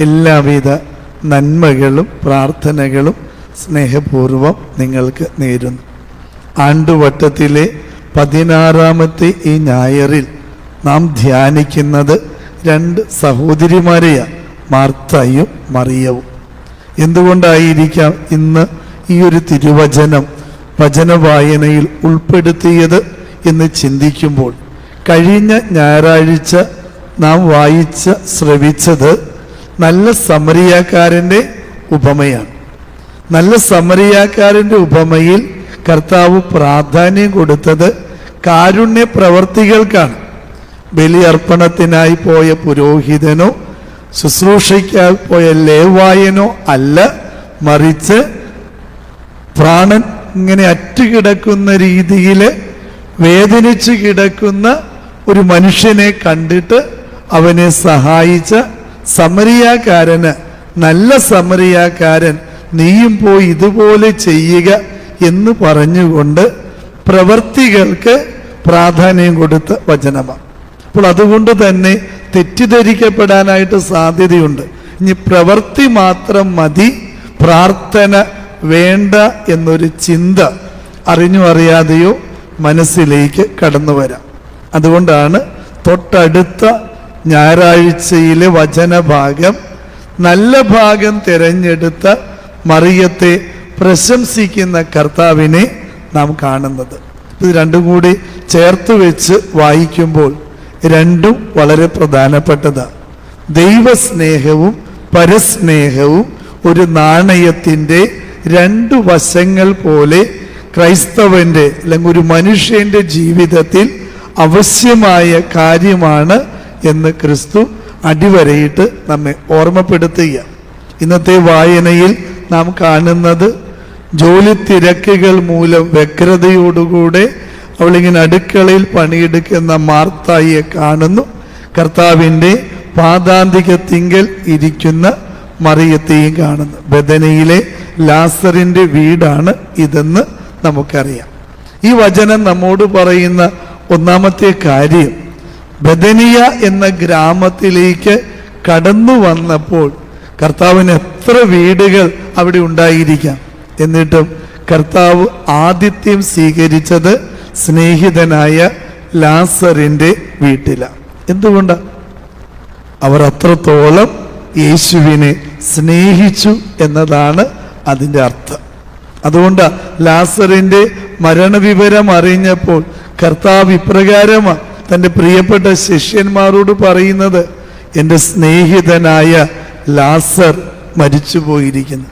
എല്ലാവിധ നന്മകളും പ്രാർത്ഥനകളും സ്നേഹപൂർവം നിങ്ങൾക്ക് നേരുന്നു. ആണ്ടുവട്ടത്തിലെ പതിനാറാമത്തെ ഈ ഞായറിൽ നാം ധ്യാനിക്കുന്നത് രണ്ട് സഹോദരിമാരെയാണ് മാർത്തയും മറിയവും. എന്തുകൊണ്ടായിരിക്കാം ഇന്ന് ഈ ഒരു തിരുവചനം വചനവായനയിൽ ഉൾപ്പെടുത്തിയത് എന്ന് ചിന്തിക്കുമ്പോൾ കഴിഞ്ഞ ഞായറാഴ്ച നാം വായിച്ച ശ്രവിച്ചത് നല്ല സമരിയാക്കാരന്റെ ഉപമയാണ്. നല്ല സമരിയാക്കാരന്റെ ഉപമയിൽ കർത്താവ് പ്രാധാന്യം കൊടുത്തത് കാരുണ്യ പ്രവർത്തികൾക്കാണ്. ബലിയർപ്പണത്തിനായി പോയ പുരോഹിതനോ ശുശ്രൂഷയ്ക്കായി പോയ ലേവായനോ അല്ല മറിച്ച് പ്രാണൻ ഇങ്ങനെ അറ്റുകിടക്കുന്ന രീതിയിൽ വേദനിച്ച് കിടക്കുന്ന ഒരു മനുഷ്യനെ കണ്ടിട്ട് അവനെ സഹായിച്ച സമരിയാക്കാരന് നല്ല സമരിയാക്കാരൻ നീയും പോയി ഇതുപോലെ ചെയ്യുക എന്ന് പറഞ്ഞുകൊണ്ട് പ്രവർത്തികൾക്ക് പ്രാധാന്യം കൊടുത്ത വചനമാണ്. അപ്പോൾ അതുകൊണ്ട് തന്നെ തെറ്റിദ്ധരിക്കപ്പെടാനായിട്ട് സാധ്യതയുണ്ട്. ഇനി പ്രവൃത്തി മാത്രം മതി പ്രാർത്ഥന വേണ്ട എന്നൊരു ചിന്ത അറിഞ്ഞു അറിയാതെയോ മനസ്സിലേക്ക് കടന്നു വരാം അതുകൊണ്ടാണ് തൊട്ടടുത്ത ഞായറാഴ്ചയിലെ വചനഭാഗം നല്ല ഭാഗം തിരഞ്ഞെടുത്ത മറിയത്തെ പ്രശംസിക്കുന്ന കർത്താവിനെ നാം കാണുന്നത്. ഇത് രണ്ടും കൂടി ചേർത്ത് വെച്ച് വായിക്കുമ്പോൾ രണ്ടും വളരെ പ്രധാനപ്പെട്ടതാണ് ദൈവസ്നേഹവും പരസ്നേഹവും ഒരു നാണയത്തിന്റെ രണ്ട് വശങ്ങൾ പോലെ ക്രൈസ്തവന്റെ അല്ലെങ്കിൽ ഒരു മനുഷ്യന്റെ ജീവിതത്തിൽ അവശ്യമായ കാര്യമാണ് എന്ന് ക്രിസ്തു അടിവരയിട്ട് നമ്മെ ഓർമ്മപ്പെടുത്തുക. ഇന്നത്തെ വായനയിൽ നാം കാണുന്നത് ജോലി തിരക്കുകൾ മൂലം വ്യഗ്രതയോടുകൂടെ അവളിങ്ങനെ അടുക്കളയിൽ പണിയെടുക്കുന്ന മാർത്തായിയെ കാണുന്നു. കർത്താവിന്റെ പാതാന്തിക തിങ്കൽ ഇരിക്കുന്ന മറിയത്തെയും കാണുന്നു. ബദനയിലെ ലാസറിന്റെ വീടാണ് ഇതെന്ന് നമുക്കറിയാം. ഈ വചനം നമ്മോട് പറയുന്ന ഒന്നാമത്തെ കാര്യം ബദനിയ എന്ന ഗ്രാമത്തിലേക്ക് കടന്നു വന്നപ്പോൾ കർത്താവിന് എത്ര വീടുകൾ അവിടെ ഉണ്ടായിരിക്കാം. എന്നിട്ടും കർത്താവ് ആദിത്യം സ്വീകരിച്ചത് സ്നേഹിതനായ ലാസറിന്റെ വീട്ടിലാണ് എന്തുകൊണ്ടാണ് അവർ അത്രത്തോളം യേശുവിനെ സ്നേഹിച്ചു എന്നതാണ് അതിന്റെ അർത്ഥം. അതുകൊണ്ട് ലാസറിന്റെ മരണവിവരം അറിഞ്ഞപ്പോൾ കർത്താവ് ഇപ്രകാരമാണ് തന്റെ പ്രിയപ്പെട്ട ശിഷ്യന്മാരോട് പറയുന്നത് എന്റെ സ്നേഹിതനായ ലാസർ മരിച്ചു പോയിരിക്കുന്നു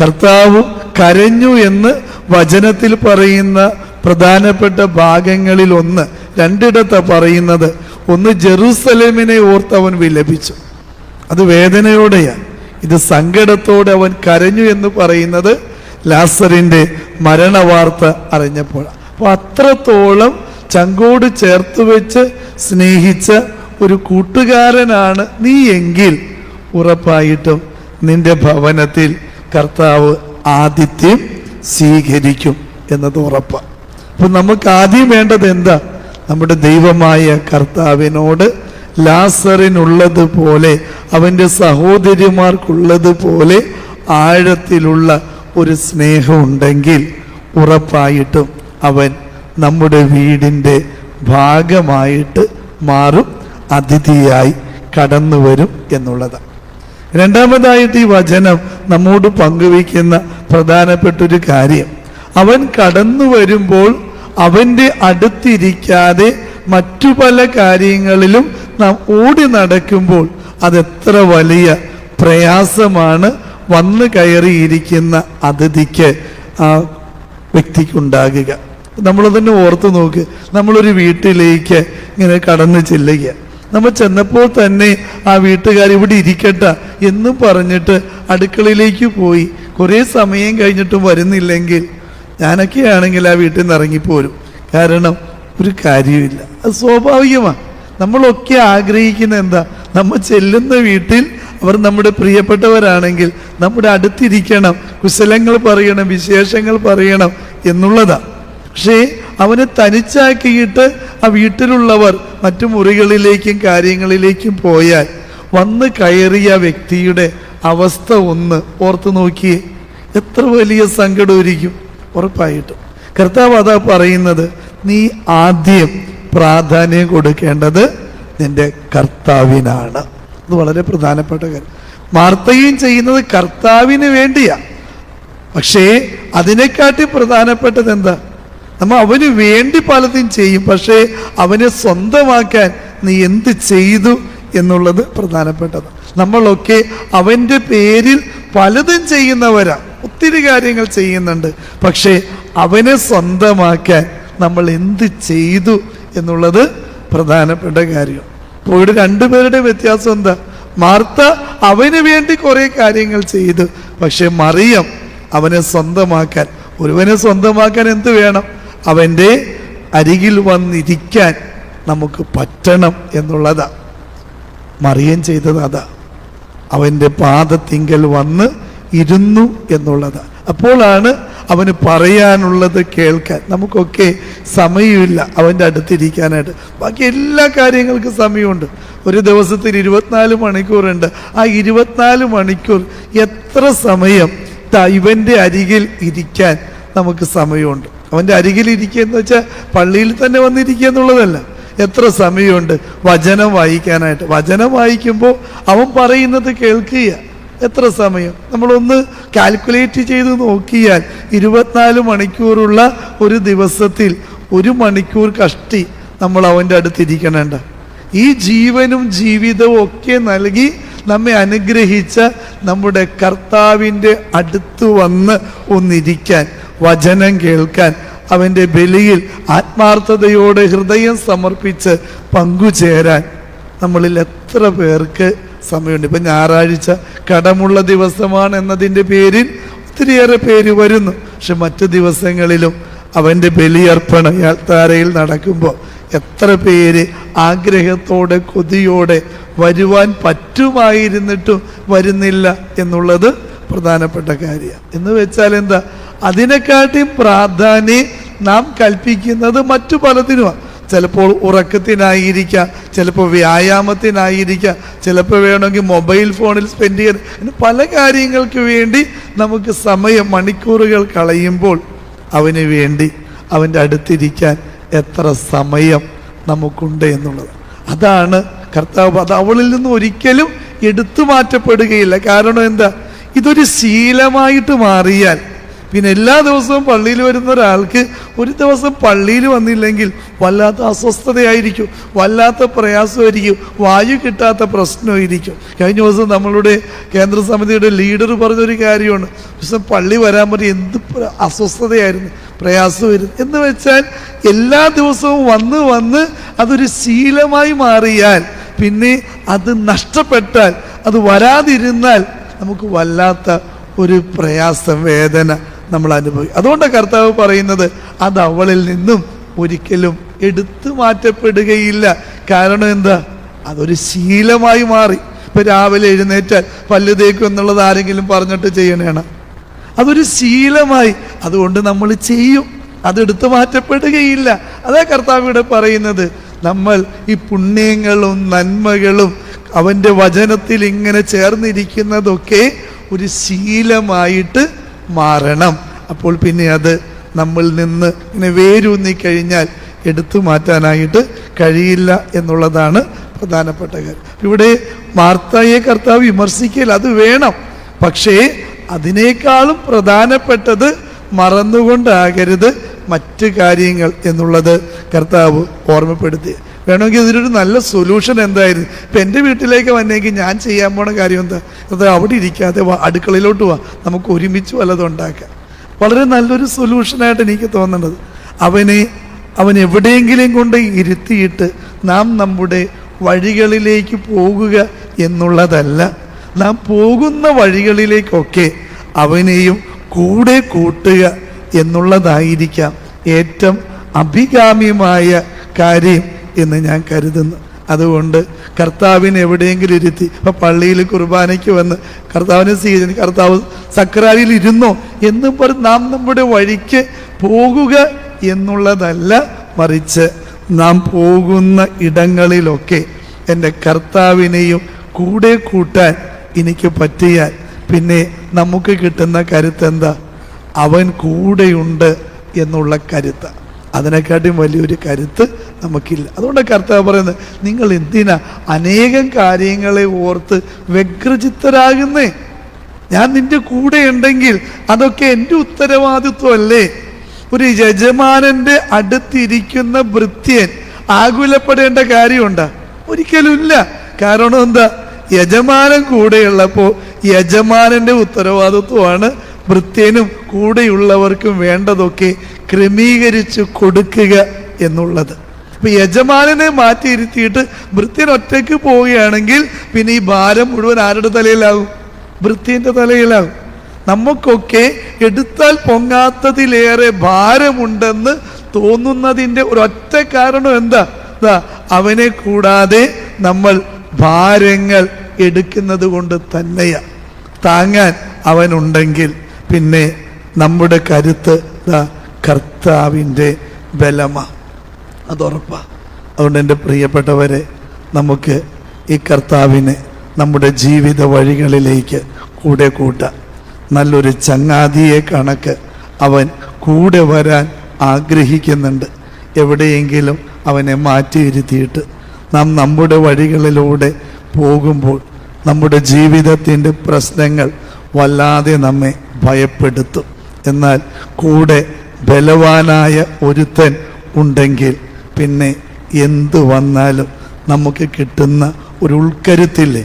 കർത്താവ് കരഞ്ഞു എന്ന് വചനത്തിൽ പറയുന്ന പ്രധാനപ്പെട്ട ഭാഗങ്ങളിൽ ഒന്ന് രണ്ടിടത്ത പറയുന്നത് ഒന്ന് ജെറൂസലേമിനെ ഓർത്ത് അവൻ വിലപിച്ചു. അത് വേദനയോടെയാണ്. ഇത് സങ്കടത്തോടെ അവൻ കരഞ്ഞു എന്ന് പറയുന്നത് ലാസറിന്റെ മരണവാർത്ത അറിഞ്ഞപ്പോൾ അപ്പോൾ അത്രത്തോളം ചങ്കോട് ചേർത്ത് വെച്ച് സ്നേഹിച്ച ഒരു കൂട്ടുകാരനാണ് നീ എങ്കിൽ ഉറപ്പായിട്ടും നിന്റെ ഭവനത്തിൽ കർത്താവ് ആതിഥ്യം സ്വീകരിക്കും എന്നത് ഉറപ്പാണ് അപ്പം നമുക്ക് ആദ്യം വേണ്ടത് എന്താ? നമ്മുടെ ദൈവമായ കർത്താവിനോട് ലാസറിനുള്ളതുപോലെ അവന്റെ സഹോദരിമാർക്കുള്ളതുപോലെ ആഴത്തിലുള്ള ഒരു സ്നേഹമുണ്ടെങ്കിൽ ഉറപ്പായിട്ടും അവൻ നമ്മുടെ വീടിന്റെ ഭാഗമായിട്ട് മാറും അതിഥിയായി കടന്നു വരും എന്നുള്ളതാണ് രണ്ടാമതായിട്ട് ഈ വചനം നമ്മോട് പങ്കുവയ്ക്കുന്ന പ്രധാനപ്പെട്ടൊരു കാര്യം. അവൻ കടന്നു വരുമ്പോൾ അവന്റെ അടുത്തിരിക്കാതെ മറ്റു പല കാര്യങ്ങളിലും നാം ഓടി നടക്കുമ്പോൾ അതെത്ര വലിയ പ്രയാസമാണ് വന്നു കയറിയിരിക്കുന്ന അതിഥിക്ക് ആ വ്യക്തിക്കുണ്ടാകുക. നമ്മൾ തന്നെ ഓർത്ത് നോക്ക്. നമ്മളൊരു വീട്ടിലേക്ക് ഇങ്ങനെ കടന്ന് ചെല്ലുക. നമ്മൾ ചെന്നപ്പോൾ തന്നെ ആ വീട്ടുകാർ ഇവിടെ ഇരിക്കട്ടെ എന്നും പറഞ്ഞിട്ട് അടുക്കളയിലേക്ക് പോയി. കുറേ സമയം കഴിഞ്ഞിട്ടും വരുന്നില്ലെങ്കിൽ ഞാനൊക്കെ ആണെങ്കിൽ ആ വീട്ടിൽ നിന്ന് ഇറങ്ങിപ്പോരും. കാരണം ഒരു കാര്യമില്ല അത് സ്വാഭാവികമാണ് നമ്മളൊക്കെ ആഗ്രഹിക്കുന്ന എന്താ? നമ്മൾ ചെല്ലുന്ന വീട്ടിൽ അവർ നമ്മുടെ പ്രിയപ്പെട്ടവരാണെങ്കിൽ നമ്മുടെ അടുത്തിരിക്കണം. കുശലങ്ങൾ പറയണം വിശേഷങ്ങൾ പറയണം എന്നുള്ളതാ. പക്ഷേ അവനെ തനിച്ചാക്കിയിട്ട് ആ വീട്ടിലുള്ളവർ മറ്റു മുറികളിലേക്കും കാര്യങ്ങളിലേക്കും പോയാൽ വന്ന് കയറിയ വ്യക്തിയുടെ അവസ്ഥ ഒന്ന് ഓർത്ത് നോക്കിയേ. എത്ര വലിയ സങ്കടമായിരിക്കും. ഉറപ്പായിട്ടും. കർത്താവ് അതാ പറയുന്നത് നീ ആദ്യം പ്രാധാന്യം കൊടുക്കേണ്ടത് നിന്റെ കർത്താവിനാണ്. അത് വളരെ പ്രധാനപ്പെട്ട കാര്യം. മാർത്തയും ചെയ്യുന്നത് കർത്താവിന് വേണ്ടിയാ. പക്ഷേ അതിനെക്കാട്ടി പ്രധാനപ്പെട്ടത് എന്താ? നമ്മ അവന് വേണ്ടി പലതും ചെയ്യും പക്ഷേ അവനെ സ്വന്തമാക്കാൻ നീ എന്ത് ചെയ്തു എന്നുള്ളത് പ്രധാനപ്പെട്ടത്. നമ്മളൊക്കെ അവന്റെ പേരിൽ പലതും ചെയ്യുന്നവരാ ഒത്തിരി കാര്യങ്ങൾ ചെയ്യുന്നുണ്ട് പക്ഷേ അവനെ സ്വന്തമാക്കാൻ നമ്മൾ എന്ത് ചെയ്തു എന്നുള്ളത് പ്രധാനപ്പെട്ട കാര്യം. അപ്പോൾ ഇവിടെ രണ്ടുപേരുടെ വ്യത്യാസം എന്താ? മാർത്ത അവന് വേണ്ടി കുറേ കാര്യങ്ങൾ ചെയ്തു പക്ഷെ മറിയം അവനെ സ്വന്തമാക്കാൻ ഒരുവനെ സ്വന്തമാക്കാൻ എന്ത് വേണം? അവന്റെ അരികിൽ വന്നിരിക്കാൻ നമുക്ക് പറ്റണം എന്നുള്ളതാ. മറിയം ചെയ്തത് അതാ. അവന്റെ പാദത്തിങ്കൽ വന്ന് ഇരുന്നു എന്നുള്ളതാ. അപ്പോഴാണ് അവന് പറയാനുള്ളത് കേൾക്കാൻ. നമുക്കൊക്കെ സമയമില്ല അവന്റെ അടുത്തിരിക്കാനായിട്ട്. ബാക്കി എല്ലാ കാര്യങ്ങൾക്കും സമയമുണ്ട്. ഒരു ദിവസത്തിൽ ഇരുപത്തിനാല് മണിക്കൂറുണ്ട്. ആ ഇരുപത്തിനാല് മണിക്കൂർ എത്ര സമയം ഇവന്റെ അരികിൽ ഇരിക്കാൻ നമുക്ക് സമയമുണ്ട്. അവന്റെ അരികിലിരിക്കുക എന്ന് വെച്ചാൽ പള്ളിയിൽ തന്നെ വന്നിരിക്കുക എന്നുള്ളതല്ല. എത്ര സമയമുണ്ട് വചനം വായിക്കാനായിട്ട്. വചനം വായിക്കുമ്പോൾ അവൻ പറയുന്നത് കേൾക്കുക. എത്ര സമയം? നമ്മളൊന്ന് കാൽക്കുലേറ്റ് ചെയ്ത് നോക്കിയാൽ ഇരുപത്തിനാല് മണിക്കൂറുള്ള ഒരു ദിവസത്തിൽ ഒരു മണിക്കൂർ കഷ്ടി നമ്മൾ അവന്റെ അടുത്തിരിക്കണേണ്ട. ഈ ജീവനും ജീവിതവും ഒക്കെ നൽകി നമ്മെ അനുഗ്രഹിച്ച നമ്മുടെ കർത്താവിന്റെ അടുത്ത് വന്ന് ഒന്നിരിക്കാൻ വചനം കേൾക്കാൻ അവന്റെ ബലിയിൽ ആത്മാർത്ഥതയോടെ ഹൃദയം സമർപ്പിച്ച് പങ്കുചേരാൻ നമ്മളിൽ എത്ര പേർക്ക് സമയമുണ്ട്. ഇപ്പം ഞായറാഴ്ച കടമുള്ള ദിവസമാണ് എന്നതിന്റെ പേരിൽ ഒത്തിരിയേറെ പേര് വരുന്നു. പക്ഷെ മറ്റു ദിവസങ്ങളിലും അവന്റെ ബലിയർപ്പണം യാൽത്താരയിൽ നടക്കുമ്പോൾ എത്ര പേര് ആഗ്രഹത്തോടെ കൊതിയോടെ വരുവാൻ പറ്റുമായിരുന്നിട്ടും വരുന്നില്ല എന്നുള്ളത് പ്രധാനപ്പെട്ട കാര്യമാണ്. എന്ന് വെച്ചാൽ എന്താ? അതിനെക്കാട്ടിയും പ്രാധാന്യം നാം കൽപ്പിക്കുന്നത് മറ്റു പലതിനുമാണ് ചിലപ്പോൾ ഉറക്കത്തിനായിരിക്കാം ചിലപ്പോൾ വ്യായാമത്തിനായിരിക്കാം ചിലപ്പോൾ വേണമെങ്കിൽ മൊബൈൽ ഫോണിൽ സ്പെൻഡ് ചെയ്യാൻ. പല കാര്യങ്ങൾക്ക് വേണ്ടി നമുക്ക് സമയം മണിക്കൂറുകൾ കളയുമ്പോൾ അവന് വേണ്ടി അവന്റെ അടുത്തിരിക്കാൻ എത്ര സമയം നമുക്കുണ്ട് എന്നുള്ളത്. അതാണ് കർത്താവ് അത് അവളിൽ നിന്ന് ഒരിക്കലും എടുത്തു മാറ്റപ്പെടുകയില്ല. കാരണം എന്താ? ഇതൊരു ശീലമായിട്ട് മാറിയാൽ പിന്നെ എല്ലാ ദിവസവും പള്ളിയിൽ വരുന്ന ഒരാൾക്ക് ഒരു ദിവസം പള്ളിയിൽ വന്നില്ലെങ്കിൽ വല്ലാത്ത അസ്വസ്ഥതയായിരിക്കും വല്ലാത്ത പ്രയാസമായിരിക്കും വായു കിട്ടാത്ത പ്രശ്നമായിരിക്കും. കഴിഞ്ഞ ദിവസം നമ്മളുടെ കേന്ദ്ര സമിതിയുടെ ലീഡർ പറഞ്ഞൊരു കാര്യമാണ് ദിവസം പള്ളി വരാൻ പറ്റി എന്ത് അസ്വസ്ഥതയായിരുന്നു പ്രയാസം പ്രയാസമായിരുന്നു. എന്ന് വെച്ചാൽ എല്ലാ ദിവസവും വന്ന് വന്ന് അതൊരു ശീലമായി മാറിയാൽ പിന്നെ അത് നഷ്ടപ്പെട്ടാൽ അത് വരാതിരുന്നാൽ നമുക്ക് വല്ലാത്ത ഒരു പ്രയാസ വേദന നമ്മൾ അനുഭവിക്കും അതുകൊണ്ട് കർത്താവ് പറയുന്നത് അത് അവളിൽ നിന്നും ഒരിക്കലും എടുത്തു മാറ്റപ്പെടുകയില്ല. കാരണം എന്താ? അതൊരു ശീലമായി മാറി. ഇപ്പൊ രാവിലെ എഴുന്നേറ്റാൽ പല്ല് തേക്കും എന്നുള്ളത് ആരെങ്കിലും പറഞ്ഞിട്ട് ചെയ്യണേണ? അതൊരു ശീലമായി. അതുകൊണ്ട് നമ്മൾ ചെയ്യും. അതെടുത്തു മാറ്റപ്പെടുകയില്ല. അതേ കർത്താവ് പറയുന്നത്. നമ്മൾ ഈ പുണ്യങ്ങളും നന്മകളും അവന്റെ വചനത്തിൽ ഇങ്ങനെ ചേർന്നിരിക്കുന്നതൊക്കെ ഒരു ശീലമായിട്ട് മാറണം. അപ്പോൾ പിന്നെ അത് നമ്മൾ നിന്ന് ഇങ്ങനെ വേരൂന്നി കഴിഞ്ഞാൽ എടുത്തു മാറ്റാനായിട്ട് കഴിയില്ല എന്നുള്ളതാണ് പ്രധാനപ്പെട്ട കാര്യം. ഇവിടെ മാർത്തായെ കർത്താവ് വിമർശിക്കൽ അത് വേണം. പക്ഷേ അതിനേക്കാളും പ്രധാനപ്പെട്ടത് മറന്നുകൊണ്ടാകരുത് മറ്റ് കാര്യങ്ങൾ എന്നുള്ളത് കർത്താവ് ഓർമ്മപ്പെടുത്തി. വേണമെങ്കിൽ ഇതിനൊരു നല്ല സൊല്യൂഷൻ എന്തായിരുന്നു? ഇപ്പം എന്റെ വീട്ടിലേക്ക് വന്നെങ്കിൽ ഞാൻ ചെയ്യാൻ പോണ കാര്യം എന്താ? അത് അവിടെ ഇരിക്കാതെ അടുക്കളയിലോട്ട് വാ. നമുക്ക് ഒരുമിച്ച് വല്ലതും ഉണ്ടാക്കാം. വളരെ നല്ലൊരു സൊല്യൂഷനായിട്ട് എനിക്ക് തോന്നുന്നത്. അവനെ അവൻ എവിടെയെങ്കിലും കൊണ്ട് ഇരുത്തിയിട്ട് നാം നമ്മുടെ വഴികളിലേക്ക് പോകുക എന്നുള്ളതല്ല. നാം പോകുന്ന വഴികളിലേക്കൊക്കെ അവനെയും കൂടെ കൂട്ടുക എന്നുള്ളതായിരിക്കാം ഏറ്റവും അഭികാമ്യമായ കാര്യം. എന്ന് ഞാൻ കരുതുന്നു. അതുകൊണ്ട് കർത്താവിനെ എവിടെയെങ്കിലും ഇരുത്തി ഇപ്പം പള്ളിയിൽ കുർബാനയ്ക്ക് വന്ന് കർത്താവിനെ സ്വീകരിച്ചു കർത്താവ് സക്രാരിയിൽ ഇരുന്നോ എന്ന് പറഞ്ഞ് നാം നമ്മുടെ വഴിക്ക് പോകുക എന്നുള്ളതല്ല മറിച്ച് നാം പോകുന്ന ഇടങ്ങളിലൊക്കെ എന്റെ കർത്താവിനെയും കൂടെ കൂട്ടാൻ എനിക്ക് പറ്റിയാൽ പിന്നെ നമുക്ക് കിട്ടുന്ന കരുത്തെന്താ? അവൻ കൂടെയുണ്ട് എന്നുള്ള കരുത്ത്. അതിനെക്കാട്ടും വലിയൊരു കരുത്ത് നമുക്കില്ല. അതുകൊണ്ട് കർത്താവ് പറയുന്നത് നിങ്ങൾ എന്തിനാ അനേകം കാര്യങ്ങളെ ഓർത്ത് വ്യഗ്രചിത്തരാകുന്നേ? ഞാൻ നിന്റെ കൂടെ ഉണ്ടെങ്കിൽ അതൊക്കെ എന്റെ ഉത്തരവാദിത്വമല്ലേ? ഒരു യജമാനന്റെ അടുത്തിരിക്കുന്ന ഭൃത്യൻ ആകുലപ്പെടേണ്ട കാര്യമുണ്ടോ? ഒരിക്കലുമില്ല. കാരണം എന്താ? യജമാനൻ കൂടെയുള്ളപ്പോൾ യജമാനന്റെ ഉത്തരവാദിത്വമാണ് ഭൃത്യനും കൂടെയുള്ളവർക്കും വേണ്ടതൊക്കെ ക്രമീകരിച്ച് കൊടുക്കുക എന്നുള്ളത്. അപ്പൊ യജമാനനെ മാറ്റിയിരുത്തിയിട്ട് ഭൃത്യൻ ഒറ്റയ്ക്ക് പോവുകയാണെങ്കിൽ പിന്നെ ഈ ഭാരം മുഴുവൻ ആരുടെ തലയിലാവും വൃത്തിന്റെ തലയിലാവും നമുക്കൊക്കെ എടുത്താൽ പൊങ്ങാത്തതിലേറെ ഭാരമുണ്ടെന്ന് തോന്നുന്നതിന്റെ ഒരൊറ്റ കാരണം എന്താ? അവനെ കൂടാതെ നമ്മൾ ഭാരങ്ങൾ എടുക്കുന്നത് കൊണ്ട് തന്നെയാ. താങ്ങാൻ അവനുണ്ടെങ്കിൽ പിന്നെ നമ്മുടെ കരുത്ത് കർത്താവിന്റെ കർത്താവിന്റെ അതുറപ്പാ. അതുകൊണ്ട് എന്റെ പ്രിയപ്പെട്ടവരെ നമുക്ക് ഈ കർത്താവിനെ നമ്മുടെ ജീവിത വഴികളിലേക്ക് കൂടെ കൂട്ടാം. നല്ലൊരു ചങ്ങാതിയെ കണക്ക് അവൻ കൂടെ വരാൻ ആഗ്രഹിക്കുന്നുണ്ട്. എവിടെയെങ്കിലും അവനെ മാറ്റിയിരുത്തിയിട്ട് നാം നമ്മുടെ വഴികളിലൂടെ പോകുമ്പോൾ നമ്മുടെ ജീവിതത്തിന്റെ പ്രശ്നങ്ങൾ വല്ലാതെ നമ്മെ ഭയപ്പെടുത്തും. എന്നാൽ കൂടെ ബലവാനായ ഒരുത്തൻ ഉണ്ടെങ്കിൽ പിന്നെ എന്ത് വന്നാലും നമുക്ക് കിട്ടുന്ന ഒരു ഉൾക്കരുത്തില്ലേ?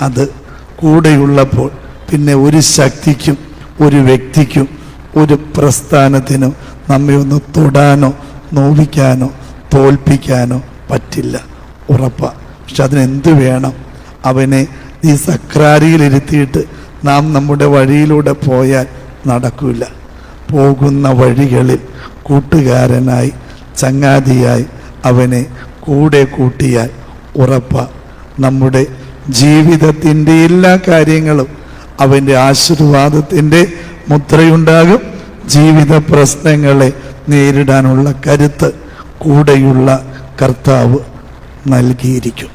അത് കൂടെയുള്ളപ്പോൾ പിന്നെ ഒരു ശക്തിക്കും ഒരു വ്യക്തിക്കും ഒരു പ്രസ്ഥാനത്തിനും നമ്മെ ഒന്ന് തൊടാനോ നോവിക്കാനോ തോൽപ്പിക്കാനോ പറ്റില്ല. ഉറപ്പാണ് പക്ഷെ അതിനെന്ത് വേണം? അവനെ ഈ സക്രാരിയിലിരുത്തിയിട്ട് നാം നമ്മുടെ വഴിയിലൂടെ പോയാൽ നടക്കില്ല പോകുന്ന വഴികളിൽ കൂട്ടുകാരനായി ചങ്ങാതിയായി അവനെ കൂടെ കൂട്ടിയാൽ ഉറപ്പ. നമ്മുടെ ജീവിതത്തിന്റെ എല്ലാ കാര്യങ്ങളും അവന്റെ ആശീർവാദത്തിന്റെ മുദ്രയുണ്ടാകും. ജീവിത പ്രശ്നങ്ങളെ നേരിടാനുള്ള കരുത്ത് കൂടെയുള്ള കർത്താവ് നൽകിയിരിക്കും.